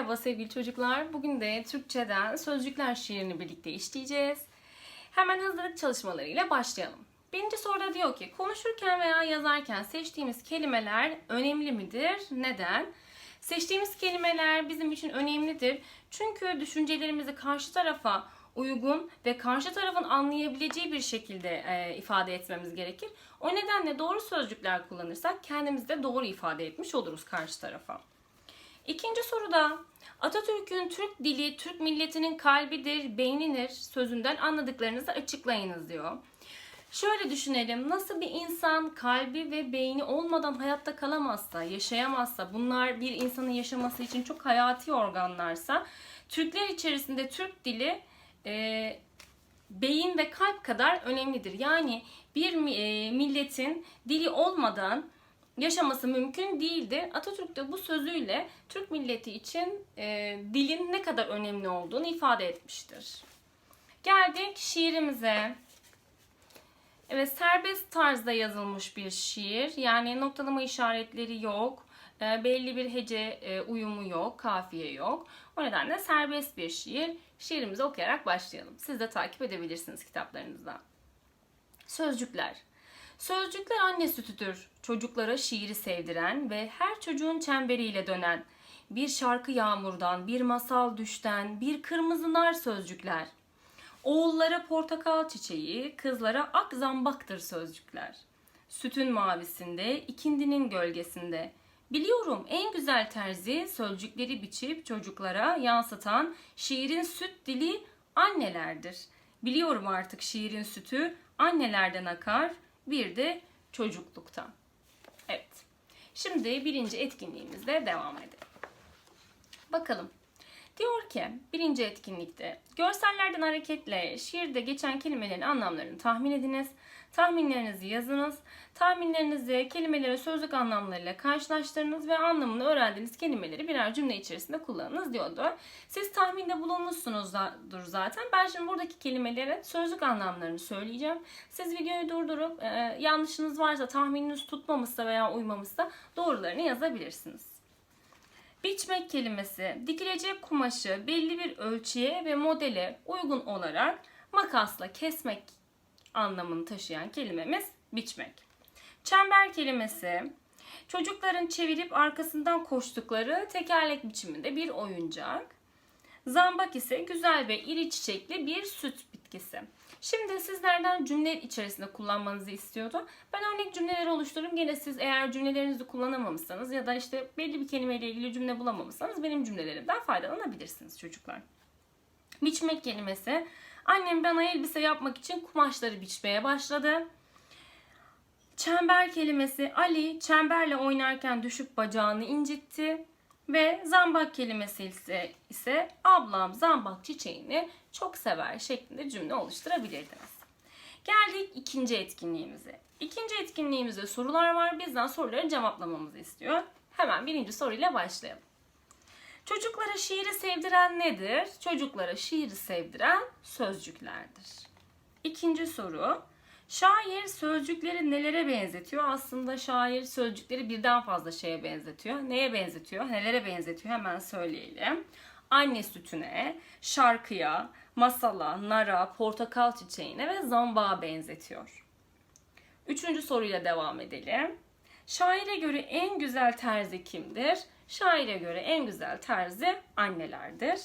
Merhaba sevgili çocuklar. Bugün de Türkçeden sözcükler şiirini birlikte işleyeceğiz. Hemen hazırlık çalışmalarıyla başlayalım. Birinci soruda diyor ki konuşurken veya yazarken seçtiğimiz kelimeler önemli midir? Neden? Seçtiğimiz kelimeler bizim için önemlidir. Çünkü düşüncelerimizi karşı tarafa uygun ve karşı tarafın anlayabileceği bir şekilde e, ifade etmemiz gerekir. O nedenle doğru sözcükler kullanırsak kendimizi de doğru ifade etmiş oluruz karşı tarafa. İkinci soruda Atatürk'ün Türk dili Türk milletinin kalbidir, beynidir sözünden anladıklarınızı açıklayınız diyor. Şöyle düşünelim nasıl bir insan kalbi ve beyni olmadan hayatta kalamazsa, yaşayamazsa, bunlar bir insanın yaşaması için çok hayati organlarsa Türkler içerisinde Türk dili e, beyin ve kalp kadar önemlidir. Yani bir e, milletin dili olmadan yaşaması mümkün değildir. Atatürk de bu sözüyle Türk milleti için e, dilin ne kadar önemli olduğunu ifade etmiştir. Geldik şiirimize. Evet serbest tarzda yazılmış bir şiir. Yani noktalama işaretleri yok. E, belli bir hece e, uyumu yok, kafiye yok. O nedenle serbest bir şiir. Şiirimizi okuyarak başlayalım. Siz de takip edebilirsiniz kitaplarınızda. Sözcükler. Sözcükler anne sütüdür. Çocuklara şiiri sevdiren ve her çocuğun çemberiyle dönen. Bir şarkı yağmurdan, bir masal düşten, bir kırmızı nar sözcükler. Oğullara portakal çiçeği, kızlara ak zambaktır sözcükler. Sütün mavisinde, ikindinin gölgesinde. Biliyorum en güzel terzi sözcükleri biçip çocuklara yansıtan şiirin süt dili annelerdir. Biliyorum artık şiirin sütü annelerden akar, bir de çocukluktan. Evet. Şimdi birinci etkinliğimizle devam edelim. Bakalım. Diyor ki birinci etkinlikte görsellerden hareketle şiirde geçen kelimelerin anlamlarını tahmin ediniz. Tahminlerinizi yazınız. Tahminlerinizi kelimelerin sözlük anlamlarıyla karşılaştırınız ve anlamını öğrendiğiniz kelimeleri birer cümle içerisinde kullanınız diyordu. Siz tahminde bulunmuşsunuzdur zaten. Ben şimdi buradaki kelimelerin sözlük anlamlarını söyleyeceğim. Siz videoyu durdurup e, yanlışınız varsa, tahmininiz tutmamışsa veya uymamışsa doğrularını yazabilirsiniz. Biçmek kelimesi dikilecek kumaşı belli bir ölçüye ve modele uygun olarak makasla kesmek anlamını taşıyan kelimemiz biçmek. Çember kelimesi çocukların çevirip arkasından koştukları tekerlek biçiminde bir oyuncak. Zambak ise güzel ve iri çiçekli bir süt bitkisi. Şimdi sizlerden cümle içerisinde kullanmanızı istiyordu. Ben örnek cümleleri oluştururum. Gene siz eğer cümlelerinizi kullanamamışsanız ya da işte belli bir kelimeyle ilgili cümle bulamamışsanız benim cümlelerimden faydalanabilirsiniz çocuklar. Biçmek kelimesi. Annem bana elbise yapmak için kumaşları biçmeye başladı. Çember kelimesi Ali çemberle oynarken düşüp bacağını incitti. Ve zambak kelimesi ise, ise ablam zambak çiçeğini çok sever şeklinde cümle oluşturabilirdiniz. Geldik ikinci etkinliğimize. İkinci etkinliğimizde sorular var. Bizden soruları cevaplamamızı istiyor. Hemen birinci soruyla başlayalım. Çocuklara şiiri sevdiren nedir? Çocuklara şiiri sevdiren sözcüklerdir. İkinci soru. Şair sözcükleri nelere benzetiyor? Aslında şair sözcükleri birden fazla şeye benzetiyor. Neye benzetiyor? Nelere benzetiyor? Hemen söyleyelim. Anne sütüne, şarkıya, masala, nara, portakal çiçeğine ve zambağa benzetiyor. Üçüncü soruyla devam edelim. Şaire göre en güzel terzi kimdir? Şaire göre en güzel terzi annelerdir.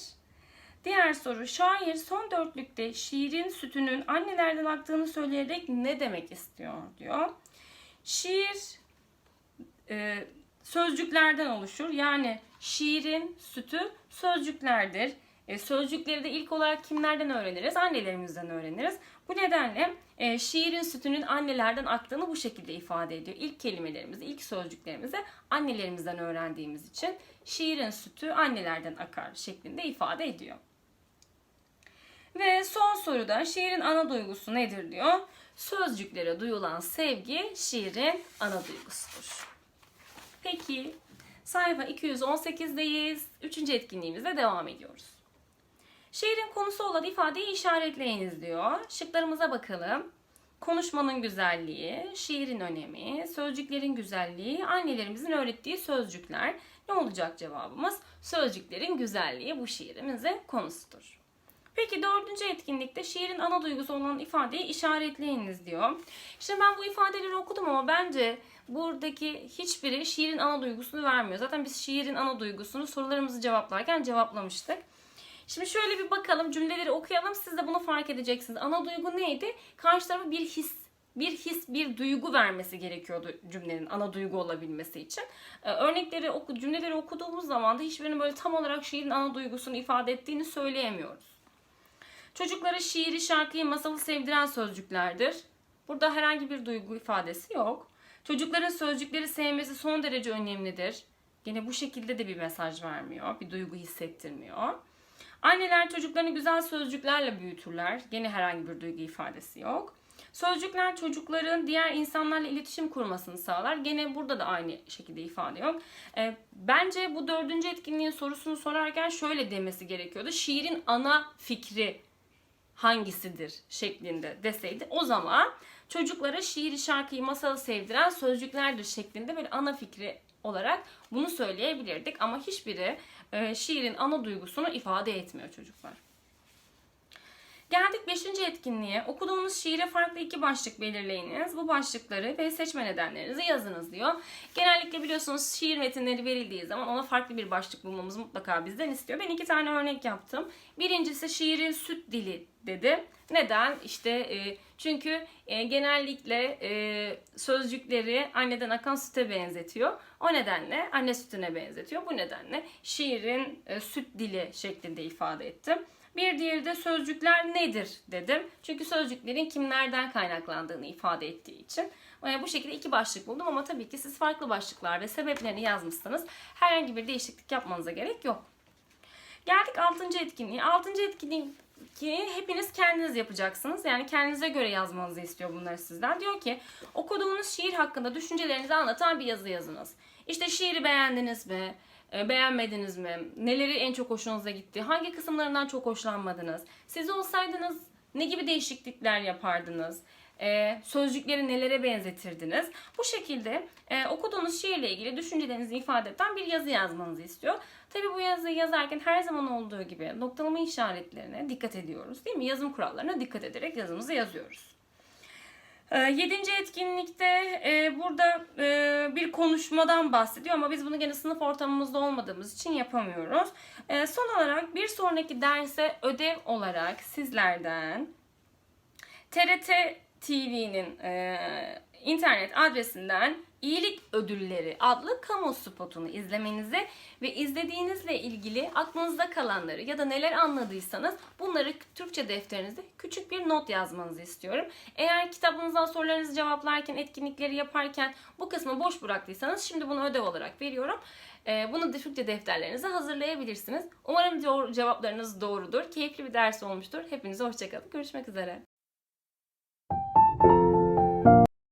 Diğer soru şair son dörtlükte şiirin sütünün annelerden aktığını söyleyerek ne demek istiyor diyor. Şiir e, sözcüklerden oluşur. Yani şiirin sütü sözcüklerdir. E, sözcükleri de ilk olarak kimlerden öğreniriz? Annelerimizden öğreniriz. Bu nedenle e, şiirin sütünün annelerden aktığını bu şekilde ifade ediyor. İlk kelimelerimizi, ilk sözcüklerimizi annelerimizden öğrendiğimiz için şiirin sütü annelerden akar şeklinde ifade ediyor. Ve son soruda şiirin ana duygusu nedir diyor. Sözcüklere duyulan sevgi şiirin ana duygusudur. Peki sayfa 218'deyiz. Üçüncü etkinliğimizle devam ediyoruz. Şiirin konusu olan ifadeyi işaretleyiniz diyor. Şıklarımıza bakalım. konuşmanın güzelliği, şiirin önemi, sözcüklerin güzelliği, annelerimizin öğrettiği sözcükler. Ne olacak cevabımız? Sözcüklerin güzelliği bu şiirimizin konusudur. Peki dördüncü etkinlikte şiirin ana duygusu olan ifadeyi işaretleyiniz diyor. Şimdi ben bu ifadeleri okudum ama bence buradaki hiçbiri şiirin ana duygusunu vermiyor. Zaten biz şiirin ana duygusunu sorularımızı cevaplarken cevaplamıştık. Şimdi şöyle bir bakalım cümleleri okuyalım siz de bunu fark edeceksiniz. Ana duygu neydi? Karşı tarafa bir his bir his, bir duygu vermesi gerekiyordu cümlenin ana duygu olabilmesi için. Ee, örnekleri cümleleri okuduğumuz zaman da hiçbirinin böyle tam olarak şiirin ana duygusunu ifade ettiğini söyleyemiyoruz. Çocuklara şiiri, şarkıyı, masalı sevdiren sözcüklerdir. Burada herhangi bir duygu ifadesi yok. Çocukların sözcükleri sevmesi son derece önemlidir. Yine bu şekilde de bir mesaj vermiyor, bir duygu hissettirmiyor. Anneler çocuklarını güzel sözcüklerle büyütürler. Gene herhangi bir duygu ifadesi yok. Sözcükler çocukların diğer insanlarla iletişim kurmasını sağlar. Gene burada da aynı şekilde ifade yok. E, bence bu dördüncü etkinliğin sorusunu sorarken şöyle demesi gerekiyordu. Şiirin ana fikri hangisidir şeklinde deseydi o zaman çocuklara şiiri, şarkıyı, masalı sevdiren sözcüklerdir şeklinde böyle ana fikri olarak bunu söyleyebilirdik. Ama hiçbiri e, şiirin ana duygusunu ifade etmiyor çocuklar. Geldik 5. etkinliğe. Okuduğunuz şiire farklı iki başlık belirleyiniz. Bu başlıkları ve seçme nedenlerinizi yazınız diyor. Genellikle biliyorsunuz şiir metinleri verildiği zaman ona farklı bir başlık bulmamızı mutlaka bizden istiyor. Ben iki tane örnek yaptım. Birincisi şiirin süt dili dedi. Neden? İşte e, çünkü e, genellikle e, sözcükleri anneden akan süte benzetiyor. O nedenle anne sütüne benzetiyor. Bu nedenle şiirin e, süt dili şeklinde ifade ettim. Bir diğeri de sözcükler nedir dedim. Çünkü sözcüklerin kimlerden kaynaklandığını ifade ettiği için. Bu şekilde iki başlık buldum ama tabii ki siz farklı başlıklar ve sebeplerini yazmışsanız herhangi bir değişiklik yapmanıza gerek yok. Geldik 6. etkinliğe. 6. etkinliği hepiniz kendiniz yapacaksınız. Yani kendinize göre yazmanızı istiyor bunları sizden. Diyor ki okuduğunuz şiir hakkında düşüncelerinizi anlatan bir yazı yazınız. İşte şiiri beğendiniz mi? E, beğenmediniz mi? Neleri en çok hoşunuza gitti? Hangi kısımlarından çok hoşlanmadınız? Siz olsaydınız ne gibi değişiklikler yapardınız? E, sözcükleri nelere benzetirdiniz? Bu şekilde e, okuduğunuz şiirle ilgili düşüncelerinizi ifade eden bir yazı yazmanızı istiyor. Tabii bu yazıyı yazarken her zaman olduğu gibi noktalama işaretlerine dikkat ediyoruz değil mi? Yazım kurallarına dikkat ederek yazımızı yazıyoruz. E, yedinci etkinlikte e, burada e, bir konuşmadan bahsediyor ama biz bunu gene sınıf ortamımızda olmadığımız için yapamıyoruz. E, son olarak bir sonraki derse ödev olarak sizlerden TRT TV'nin e, internet adresinden İyilik Ödülleri adlı kamu spotunu izlemenizi ve izlediğinizle ilgili aklınızda kalanları ya da neler anladıysanız bunları Türkçe defterinize küçük bir not yazmanızı istiyorum. Eğer kitabınızdan sorularınızı cevaplarken, etkinlikleri yaparken bu kısmı boş bıraktıysanız şimdi bunu ödev olarak veriyorum. Ee, Bunu Türkçe defterlerinize hazırlayabilirsiniz. Umarım cevaplarınız doğrudur. Keyifli bir ders olmuştur. Hepinize hoşçakalın. Görüşmek üzere.